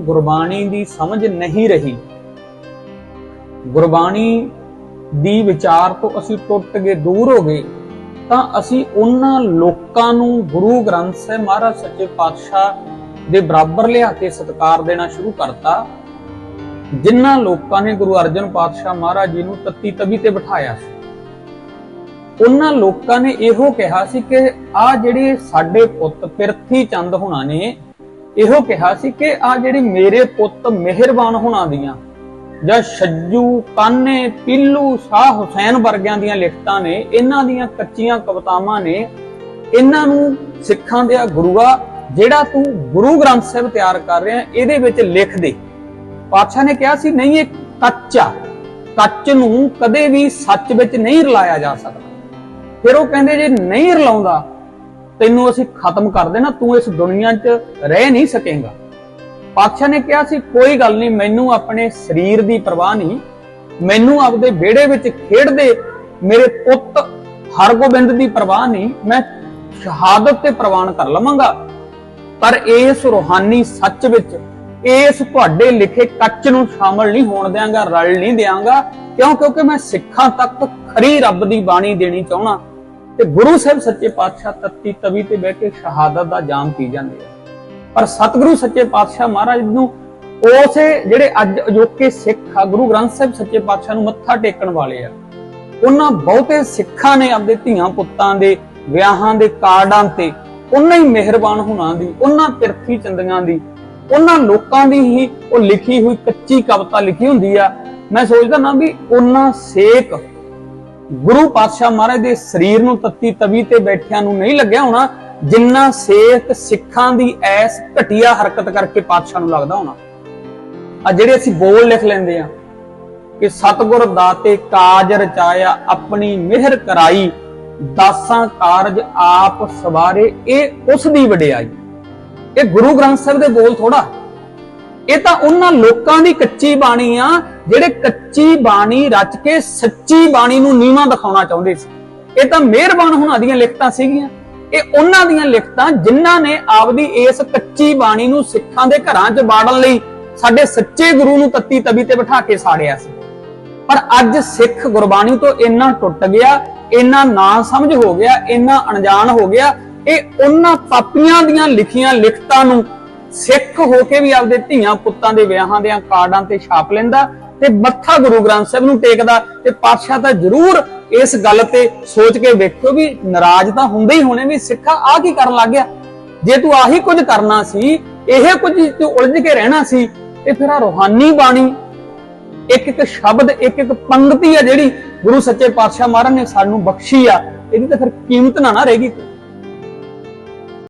ਗੁਰਬਾਣੀ ਦੀ ਸਮਝ ਨਹੀਂ ਰਹੀ। ਗੁਰਬਾਣੀ ਦੀ ਵਿਚਾਰ ਤੋਂ ਅਸੀਂ ਟੁੱਟ ਗਏ ਦੂਰ ਹੋ ਗਏ, ਤਾਂ ਅਸੀਂ ਉਹਨਾਂ ਲੋਕਾਂ ਨੂੰ ਗੁਰੂ ਗ੍ਰੰਥ ਸਾਹਿਬ ਮਹਾਰਾਜ ਸੱਚੇ ਪਾਤਸ਼ਾਹ ਦੇ ਬਰਾਬਰ ਲਿਆ ਕੇ ਸਤਿਕਾਰ ਦੇਣਾ ਸ਼ੁਰੂ ਕਰਤਾ, ਜਿਨ੍ਹਾਂ ਲੋਕਾਂ ਨੇ ਗੁਰੂ ਅਰਜਨ ਪਾਤਸ਼ਾਹ ਮਹਾਰਾਜ ਜੀ ਨੂੰ ਤੱਤੀ ਤਵੀ ਤੇ ਬਿਠਾਇਆ ਸੀ। ਉਹਨਾਂ ਲੋਕਾਂ ਨੇ ਇਹੋ ਕਿਹਾ ਸੀ ਕਿ ਆ ਜਿਹੜੇ ਸਾਡੇ ਪੁੱਤ ਪਿਰਥੀ ਚੰਦ ਹੁਣਾਂ ਨੇ ਇਹੋ ਕਿਹਾ ਸੀ ਕਿ ਆ ਜਿਹੜੀ ਮੇਰੇ ਪੁੱਤ ਮਿਹਰਬਾਨ ਹੋਣਾ ਦੀਆਂ ਜਾਂ ਛੱਜੂ, ਕਾਨੇ, ਪਿੱਲੂ, ਸ਼ਾਹ ਹੁਸੈਨ ਵਰਗਿਆਂ ਦੀਆਂ ਲਿਖਤਾਂ ਨੇ, ਇਹਨਾਂ ਦੀਆਂ ਕੱਚੀਆਂ ਕਵਿਤਾਵਾਂ ਨੇ, ਇਹਨਾਂ ਨੂੰ ਸਿੱਖਾਂ ਦੇ ਗੁਰੂਆ, ਜਿਹੜਾ ਤੂੰ ਗੁਰੂ ਗ੍ਰੰਥ ਸਾਹਿਬ ਤਿਆਰ ਕਰ ਰਿਹਾ, ਇਹਦੇ ਵਿੱਚ ਲਿਖ ਦੇ। ਪਾਤਸ਼ਾਹ ਨੇ ਕਿਹਾ ਸੀ, ਨਹੀਂ, ਇਹ ਕੱਚਾ ਕੱਚ ਨੂੰ ਕਦੇ ਵੀ ਸੱਚ ਵਿੱਚ ਨਹੀਂ ਰਲਾਇਆ ਜਾ ਸਕਦਾ। ਫਿਰ ਉਹ ਕਹਿੰਦੇ, ਜੇ ਨਹੀਂ ਰਲਾਉਂਦਾ ਤੈਨੂੰ ਅਸੀਂ ਖਤਮ ਕਰ ਦੇਣਾ, ਤੂੰ ਇਸ ਦੁਨੀਆ 'ਚ ਰਹਿ ਨਹੀਂ ਸਕੇਗਾ। ਪਾਤਸ਼ਾਹ ਨੇ ਕਿਹਾ ਸੀ, ਕੋਈ ਗੱਲ ਨਹੀਂ, ਮੈਨੂੰ ਆਪਣੇ ਸਰੀਰ ਦੀ ਪਰਵਾਹ ਨਹੀਂ। ਮੈਨੂੰ ਆਪਦੇ ਵਿਹੜੇ ਵਿੱਚ ਖੇਡਦੇ ਮੇਰੇ ਪੁੱਤ ਹਰਗੋਬਿੰਦ ਦੀ ਪਰਵਾਹ ਨਹੀਂ। ਮੈਂ ਸ਼ਹਾਦਤ ਤੇ ਪ੍ਰਵਾਨ ਕਰ ਲਵਾਂਗਾ। ਪਰ ਇਸ ਰੂਹਾਨੀ ਸੱਚ ਵਿੱਚ, ਇਸ ਤੁਹਾਡੇ ਲਿਖੇ ਕੱਚ ਨੂੰ ਸ਼ਾਮਲ ਨਹੀਂ ਹੋਣ ਦਿਆਂਗਾ, ਰਲ ਨਹੀਂ ਦਿਆਂਗਾ, ਕਿਉਂ? ਕਿਉਂਕਿ ਮੈਂ ਸਿੱਖਾਂ ਤੱਕ ਖਰੀ ਰੱਬ ਦੀ ਬਾਣੀ ਦੇਣੀ ਚਾਹਣਾ ਤੇ ਗੁਰੂ ਸਾਹਿਬ ਸੱਚੇ ਪਾਤਸ਼ਾਹ ਤੱਤੀ ਤਵੀ ਤੇ ਬਹਿ ਕੇ ਸ਼ਹਾਦਤ ਦਾ ਜਾਮ ਪੀ ਜਾਂਦੇ ਆ। ਪਰ ਸਤਿਗੁਰੂ ਸੱਚੇ ਪਾਤਸ਼ਾਹ ਮਹਾਰਾਜ ਨੂੰ ਉਸੇ ਜਿਹੜੇ ਅੱਜ ਅਜੋਕੇ ਸਿੱਖ ਆ, ਗੁਰੂ ਗ੍ਰੰਥ ਸਾਹਿਬ ਸੱਚੇ ਪਾਤਸ਼ਾਹ ਨੂੰ ਮੱਥਾ ਟੇਕਣ ਵਾਲੇ ਆ, ਉਹਨਾਂ ਬਹੁਤੇ ਸਿੱਖਾਂ ਨੇ ਆਪਦੇ ਧੀਆਂ ਪੁੱਤਾਂ ਦੇ ਵਿਆਹਾਂ ਦੇ ਕਾਰਡਾਂ ਤੇ ਉਹਨਾਂ ਹੀ ਮਿਹਰਬਾਨ ਹੋਣਾ ਦੀ ਉਹਨਾਂ ਤਿਰਥੀ ਚੰਦੀਆਂ ਦੀ ਉਹਨਾਂ ਲੋਕਾਂ ਦੀ ਹੀ ਉਹ ਲਿਖੀ ਹੋਈ ਕੱਚੀ ਕਵਿਤਾ ਲਿਖੀ ਹੁੰਦੀ ਆ। ਮੈਂ ਸੋਚਦਾ ਨਾ ਵੀ ਉਹਨਾਂ ਸੇਕ ਗੁਰੂ ਪਾਤਸ਼ਾਹ ਮਹਾਰਾਜ ਦੇ ਸਰੀਰ ਨੂੰ ਤੱਤੀ ਤਵੀ ਤੇ ਬੈਠਿਆਂ ਨੂੰ ਨਹੀਂ ਲੱਗਿਆ ਹੋਣਾ, ਜਿੰਨਾ ਸੇਖ ਸਿੱਖਾਂ ਦੀ ਐਸ ਘਟੀਆ ਹਰਕਤ ਕਰਕੇ ਪਾਤਸ਼ਾਹ ਨੂੰ ਲੱਗਦਾ ਹੋਣਾ। ਆ ਜਿਹੜੇ ਅਸੀਂ ਬੋਲ ਲਿਖ ਲੈਂਦੇ ਆ ਕਿ ਸਤਗੁਰ ਦਾਤੇ ਕਾਜ ਰਚਾਇਆ ਆਪਣੀ ਮਿਹਰ ਕਰਾਈ, ਦਾਸਾਂ ਕਾਰਜ ਆਪ ਸਵਾਰੇ, ਇਹ ਉਸ ਦੀ ਵਡਿਆਈ। ਇਹ ਗੁਰੂ ਗ੍ਰੰਥ ਸਾਹਿਬ ਦੇ ਬੋਲ ਥੋੜਾ ਇਹ ਤਾਂ ਉਹਨਾਂ ਲੋਕਾਂ ਦੀ ਕੱਚੀ ਬਾਣੀ ਆ, ਜਿਹੜੇ ਕੱਚੀ ਬਾਣੀ ਰਚ ਕੇ ਸੱਚੀ ਬਾਣੀ ਨੂੰ ਨੀਵਾਂ ਦਿਖਾਉਣਾ ਚਾਹੁੰਦੇ ਸੀ। ਇਹ ਤਾਂ ਮਿਹਰਬਾਨ ਹੁਣਾਂ ਦੀਆਂ ਲਿਖਤਾਂ ਸੀਗੀਆਂ। ਇਹ ਉਹਨਾਂ ਦੀਆਂ ਲਿਖਤਾਂ ਜਿਨ੍ਹਾਂ ਨੇ ਆਪਦੀ ਇਸ ਕੱਚੀ ਬਾਣੀ ਨੂੰ ਸਿੱਖਾਂ ਦੇ ਘਰਾਂ 'ਚ ਬਾੜਨ ਲਈ ਸਾਡੇ ਸੱਚੇ ਗੁਰੂ ਨੂੰ ਤੱਤੀ ਤਵੀ ਤੇ ਬਿਠਾ ਕੇ ਸਾੜਿਆ ਸੀ। ਪਰ ਅੱਜ ਸਿੱਖ ਗੁਰਬਾਣੀ ਤੋਂ ਇੰਨਾ ਟੁੱਟ ਗਿਆ, ਇੰਨਾ ਨਾ ਸਮਝ ਹੋ ਗਿਆ, ਇੰਨਾ ਅਣਜਾਣ ਹੋ ਗਿਆ, ਇਹ ਉਹਨਾਂ ਪਾਪੀਆਂ ਦੀਆਂ ਲਿਖੀਆਂ ਲਿਖਤਾਂ ਨੂੰ ਸਿੱਖ ਹੋ ਕੇ ਵੀ ਆਪਦੇ ਧੀਆਂ ਪੁੱਤਾਂ ਦੇ ਵਿਆਹਾਂ ਦੇ ਕਾਰਡਾਂ ਤੇ ਛਾਪ ਲੈਂਦਾ ਤੇ ਮੱਥਾ ਗੁਰੂ ਗ੍ਰੰਥ ਸਾਹਿਬ ਨੂੰ ਟੇਕਦਾ ਤੇ ਪਾਤਸ਼ਾਹ ਤਾਂ ਜ਼ਰੂਰ ਇਸ ਗੱਲ ਤੇ ਸੋਚ ਕੇ ਵੇਖੋ ਵੀ ਨਾਰਾਜ਼ ਤਾਂ ਹੁੰਦੇ ਹੀ ਹੋਣੇ ਵੀ ਸਿੱਖਾ ਆ ਕੀ ਕਰਨ ਲੱਗ ਗਿਆ। ਜੇ ਤੂੰ ਆਹੀ ਕੁਝ ਕਰਨਾ ਸੀ, ਇਹ ਕੁਝ ਤੂੰ ਉਲਝ ਕੇ ਰਹਿਣਾ ਸੀ, ਤੇ ਫਿਰ ਆ ਰੋਹਾਨੀ ਬਾਣੀ, ਇੱਕ ਇੱਕ ਸ਼ਬਦ, ਇੱਕ ਇੱਕ ਪੰਕਤੀ ਆ ਜਿਹੜੀ ਗੁਰੂ ਸੱਚੇ ਪਾਤਸ਼ਾਹ ਮਹਾਰਾਜ ਨੇ ਸਾਨੂੰ ਬਖਸ਼ੀ ਆ, ਇਹਦੀ ਤਾਂ ਫਿਰ ਕੀਮਤ ਨਾ ਨਾ ਰਹੇਗੀ